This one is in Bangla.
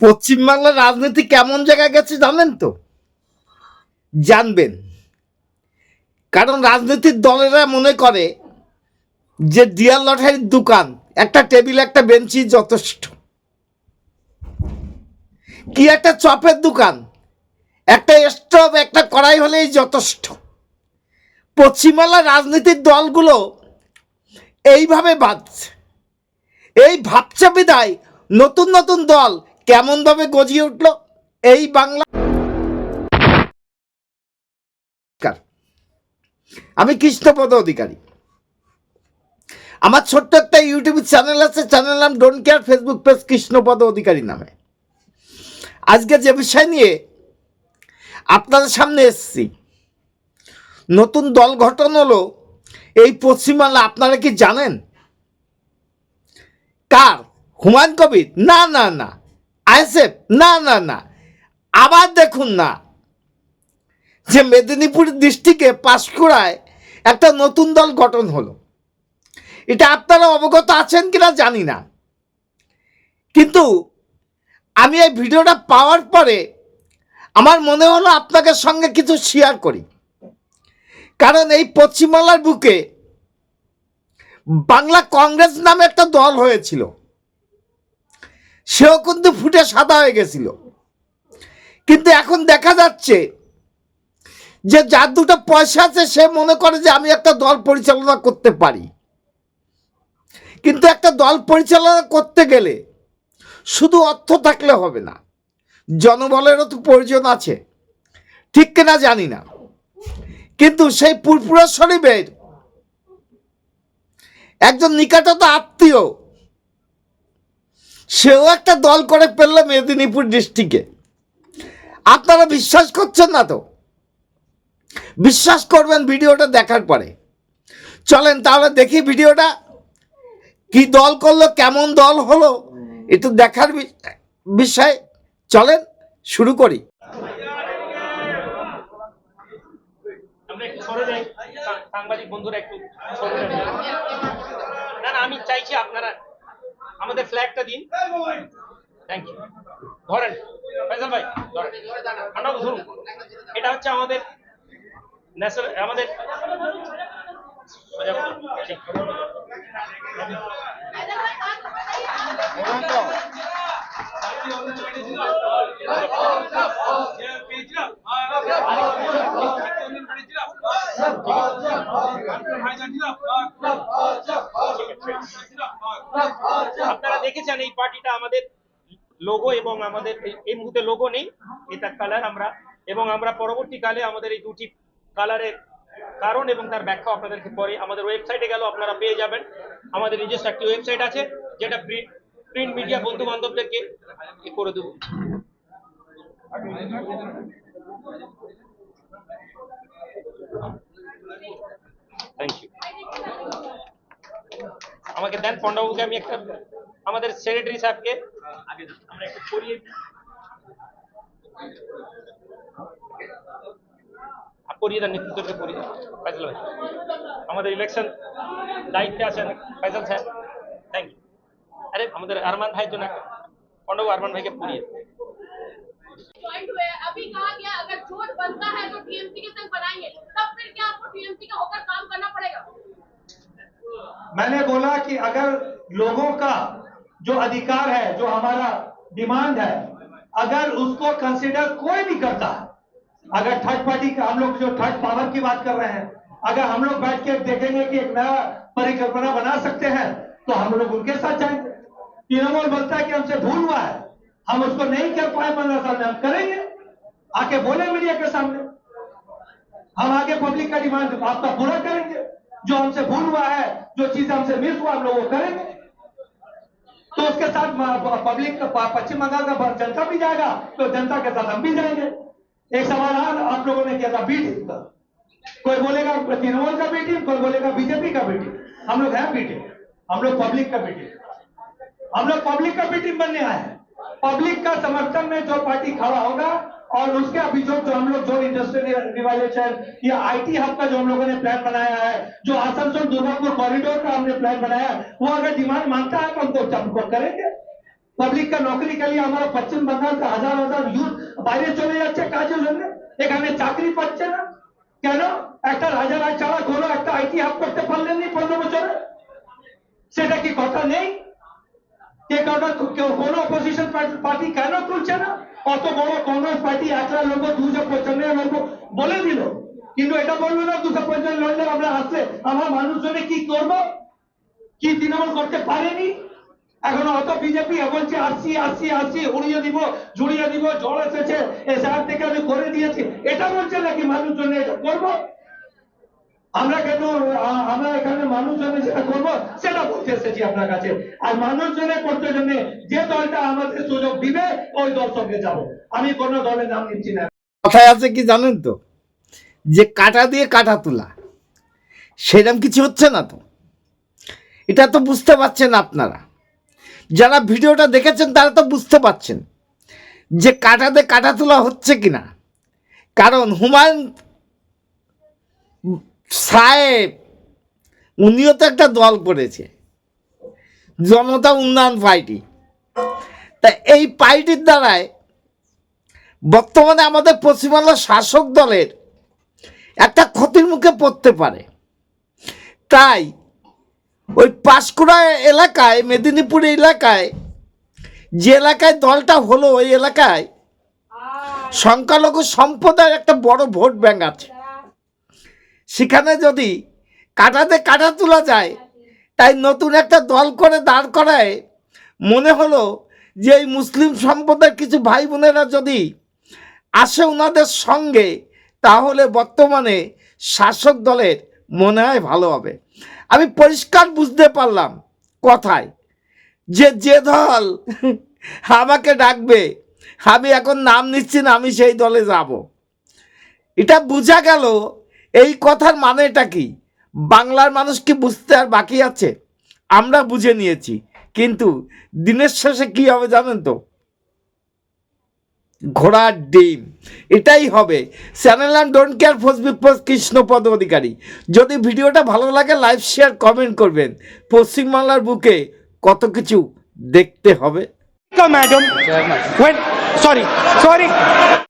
পশ্চিমবাংলার রাজনীতি কেমন জায়গায় গেছে জানেন তো? জানবেন। কারণ রাজনীতির দলেরা মনে করে যে ডিয়ার লটারির দোকান, একটা টেবিল একটা বেঞ্চি যথেষ্ট। কি একটা চপের দোকান, একটা স্টোভ, একটা কড়াই হলেই যথেষ্ট। পশ্চিমবাংলার রাজনীতির দলগুলো এইভাবে বাঁধছে। এই ভাবছে বিদায় নতুন নতুন দল কেমনভাবে গজিয়ে উঠল এই বাংলা? আমি কৃষ্ণপদ অধিকারী। আমার ছোট্ট একটা ইউটিউব চ্যানেল আছে চ্যানেল নাম don't care Facebook page Krishnapada Adhikari নামে। আজকে যে বিষয় নিয়ে আপনাদের সামনে এসেছি, নতুন দল গঠন হলো এই পশ্চিমবাংলা আপনারা কি জানেন? কার? হুমায়ুন কবির? না না না। আইএসএফ? না না না। আবার দেখুন না যে মেদিনীপুর ডিস্ট্রিক্টে পাঁশকুড়ায় একটা নতুন দল গঠন হলো। এটা আপনারা অবগত আছেন কিনা জানি না। কিন্তু আমি এই ভিডিওটা পাওয়ার পরে আমার মনে হলো আপনাকে সঙ্গে কিছু শেয়ার করি। কারণ এই পশ্চিমবাংলার বুকে বাংলা কংগ্রেস নামে একটা দল হয়েছিল। সেও কিন্তু ফুটে সাদা হয়ে গেছিল। কিন্তু এখন দেখা যাচ্ছে যে যার দুটো পয়সা আছে, সে মনে করে যে আমি একটা দল পরিচালনা করতে পারি। কিন্তু একটা দল পরিচালনা করতে গেলে শুধু অর্থ থাকলে হবে না, জনবলেরও তো প্রয়োজন আছে। ঠিক কিনা জানি না। কিন্তু সেই পুরপুরা শরীফের একজন নিকটত আত্মীয় সেও একটা দল করে ফেলল মেদিনীপুর ডিস্ট্রিক্টে আপনারা বিশ্বাস করছেন না তো? বিশ্বাস করবেন ভিডিওটা দেখার পরে। চলেন তাহলে দেখি ভিডিওটা, কি দল করল, কেমন দল হলো, একটু দেখার বিষয়। চলেন, শুরু করি। সাংবাদিক বন্ধুরা একটু আমি চাইছি আপনারা আমাদের ফ্ল্যাগটা দিন। থ্যাংক ইউ ধরেন, ফয়সাল ভাই, ধরেন। আপনারা ধরুন। এটা হচ্ছে আমাদের ন্যাশনাল আমাদের আপনারা পার্টিটা আমাদের লোগো এবং আমাদের এই- মুহূর্তে লোগো নেই, এটা কালার আমরা, এবং আমরা পরবর্তীকালে আমাদের এই দুটি কালারের কারণ এবং তার ব্যাখ্যা আপনাদেরকে পরে আমাদের ওয়েবসাইটে গেল আপনারা পেয়ে যাবেন। আমাদের নিজস্ব একটি ওয়েবসাইট আছে, যেটা প্রিন্ট মিডিয়া বন্ধু বান্ধবদেরকে করে দেবো। থ্যাংক ইউ আমাকে দেন পণ্ডবাবুকে আমি একটা আমাদের সেক্রেটারি সাহেবকে আমরা একটু করিয়ে দিই। আপ করিয়ে দেন নেতৃত্বকে করিয়ে দেন ফয়সাল ভাই আমাদের ইলেকশন দায়িত্বে আছেন ফয়সাল স্যার থ্যাংক ইউ আরে আমাদের আরমান ভাইয়ের জন্য একটা পণ্ডবাবু আরমান ভাইকে পড়িয়ে দেন। ज्वाइंट हुए हैं। अभी कहा गया अगर जोट बनता है तो टीएमसी के संग बनाएंगे तब फिर क्या आपको टीएमसी का होकर काम करना पड़ेगा मैंने बोला कि अगर लोगों का जो अधिकार है, जो हमारा डिमांड है, अगर उसको कंसिडर कोई भी करता है, अगर थर्ड पार्टी का, हम लोग जो थर्ड पावर की बात कर रहे हैं, अगर हम लोग बैठ के देखेंगे कि एक नया परिकल्पना बना सकते हैं तो हम लोग उनके साथ जाएँगे। तृणमूल बोलता है कि हमसे भूल हुआ है, हम उसको नहीं कर पाए, पंद्रह साल में हम करेंगे। आके बोले मीडिया के सामने। हम आगे पब्लिक का डिमांड आपका पूरा करेंगे। जो हमसे भूल हुआ है, जो चीज़ हमसे मिस हुआ, हम लोग वो करेंगे। तो उसके साथ पब्लिक पश्चिम बंगाल का जनता भी जाएगा तो जनता के साथ हम भी जाएँगे। एक सवाल आप लोगों ने किया था बीटिंग का। कोई बोलेगा तृणमूल का बी टीम कोई बोलेगा बीजेपी का बी टीम हम लोग हैं बीटिंग हम लोग पब्लिक का बी टीम हम लोग पब्लिक का बी टीम बनने आए हैं। पब्लिक का समर्थन में जो पार्टी खड़ा होगा और उसके अभी जो जो हम लोग जो इंडस्ट्रियल रिवाइलेशन या आईटी हब का जो हम लोगों ने प्लान बनाया है जो आसनसोल दुर्गापुर कॉरिडोर का हमने प्लान बनाया है वो अगर डिमांड मांगता है तो हमको हमको करेंगे পাবলিক का नौकरी के लिए हमारा पश्चिम बंगाल का हजार हजार यूथ বাইরে চলে যাচ্ছে কাজের জন্য এখানে চাকরি পাচ্ছে না কেন একটা রাজারাজ ছাড়া কোনো একটা আইটি হাব করতে পারলেন নি পনেরো বছরে সেটা কি কথা নেই কে কারণ কোনো অপোজিশন পার্টি কেন তুলছে না? অত বড় কংগ্রেস পার্টি একলা লোক দুশো পঞ্চান্ন লোক বলে দিল। কিন্তু এটা বলল না দুশো পঞ্চান্ন লড়লে আমরা আসলে আমার মানুষজনে কি করব? কি তৃণমূল করতে পারেনি? এখন অত বিজেপি বলছে আসছি আসছি আসছি, উড়িয়ে দিব, জুড়িয়ে দিব, জল এসেছে এসআর থেকে আমি করে দিয়েছি। এটা বলছে নাকি মানুষজন এটা করব? আমরা কেন আমরা এখানে মানুষজনে যেটা করব, সেটা বলতে এসেছি আপনার কাছে। আর মানুষজনে করতে জন্য যে দলটা আমাদের সুযোগ দিবে, ওই দল সঙ্গে যাব। আমি কোনো দলের নাম নিচ্ছি না। কথায় আছে কি জানেন তো? যে কাটা দিয়ে কাটা তোলা সেরকম কিছু হচ্ছে না তো। এটা তো বুঝতে পারছেন আপনারা। যারা ভিডিওটা দেখেছেন, তারা তো বুঝতে পারছেন যে কাটা দিয়ে কাটা তোলা হচ্ছে কিনা। কারণ হুমায়ুন সাহেব, উনিও তো একটা দল করেছে। জনতা উন্নয়ন পার্টি। তা এই পার্টির দ্বারায় বর্তমানে আমাদের পশ্চিমবাংলার শাসক দলের একটা ক্ষতির মুখে পড়তে পারে। তাই ওই পাঁশকুড়া এলাকায়, মেদিনীপুর এলাকায়, যে এলাকায় দলটা হলো, ওই এলাকায় সংখ্যালঘু সম্প্রদায়ের একটা বড় ভোট ব্যাংক আছে। সেখানে যদি কাটাতে কাটা তোলা যায়, তাই নতুন একটা দল করে দাঁড় করায়, মনে হলো যে এই মুসলিম সম্প্রদায়ের কিছু ভাই বোনেরা যদি আসে ওনাদের সঙ্গে, তাহলে বর্তমানে শাসক দলের মনে হয় ভালো হবে। আমি পরিষ্কার বুঝতে পারলাম কথায় যে যে দল আমাকে ডাকবে, আমি এখন নাম নিচ্ছি না, আমি সেই দলে যাব। এটা বোঝা গেল এই কথার মানেটা কি? বাংলার মানুষ কি বুঝতে আর বাকি আছে? আমরা বুঝে নিয়েছি। কিন্তু দিনের শেষে কি হবে জানেন তো? ঘোড়ার ডিম। এটাই হবে। Channel and don't care Facebook post Krishnapada Adhikari যদি ভিডিওটা ভালো লাগে লাইভ শেয়ার কমেন্ট করবেন। পশ্চিমবাংলার বুকে কত কিছু দেখতে হবে. When, sorry sorry.